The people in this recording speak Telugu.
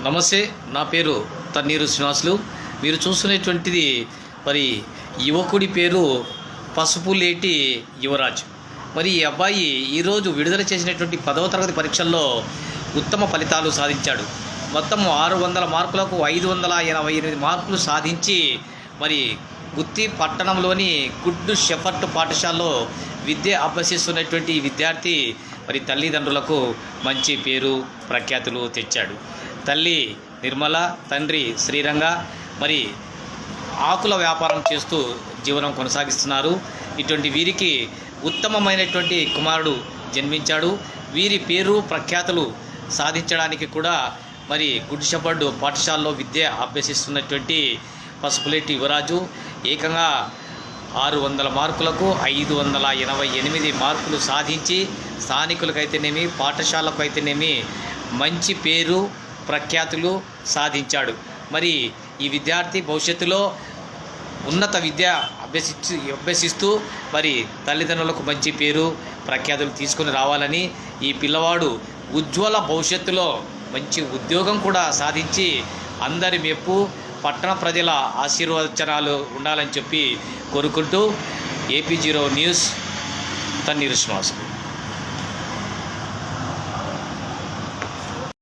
నమస్తే నా పేరు తన్నీరు శ్రీనివాసులు. మీరు చూస్తున్నటువంటిది మరి యువకుడి పేరు పసుపులేటి యువరాజ్. మరి ఈ అబ్బాయి ఈరోజు విడుదల చేసినటువంటి పదవ తరగతి పరీక్షల్లో ఉత్తమ ఫలితాలు సాధించాడు. మొత్తం ఆరు వందల మార్కులకు ఐదు వందల ఎనభై ఎనిమిది మార్కులు సాధించి మరి గుత్తి పట్టణంలోని గుడ్డు షెఫర్ట్ పాఠశాలలో విద్య అభ్యసిస్తున్నటువంటి ఈ విద్యార్థి మరి తల్లిదండ్రులకు మంచి పేరు ప్రఖ్యాతులు తెచ్చాడు. తల్లి నిర్మల తండ్రి శ్రీరంగ మరి ఆకుల వ్యాపారం చేస్తూ జీవనం కొనసాగిస్తున్నారు. ఇటువంటి వీరికి ఉత్తమమైనటువంటి కుమారుడు జన్మించాడు. వీరి పేరు ప్రఖ్యాతులు సాధించడానికి కూడా మరి గుడ్ షెఫర్డ్ పాఠశాలలో విద్య అభ్యసిస్తున్నటువంటి పసుపులేటి యువరాజు ఏకంగా ఆరు వందల మార్కులకు ఐదు వందల ఎనభై ఎనిమిది మార్కులు సాధించి స్థానికులకైతేనేమి పాఠశాలకు అయితేనేమి మంచి పేరు ప్రఖ్యాతులు సాధించాడు. మరి ఈ విద్యార్థి భవిష్యత్తులో ఉన్నత విద్య అభ్యసించి అభ్యసిస్తూ మరి తల్లిదండ్రులకు మంచి పేరు ప్రఖ్యాతులు తీసుకొని రావాలని ఈ పిల్లవాడు ఉజ్వల భవిష్యత్తులో మంచి ఉద్యోగం కూడా సాధించి అందరి మెప్పు పట్టణ ప్రజల ఆశీర్వచనాలు ఉండాలని చెప్పి కోరుకుంటూ AP zero news Thanneeru Srinivasulu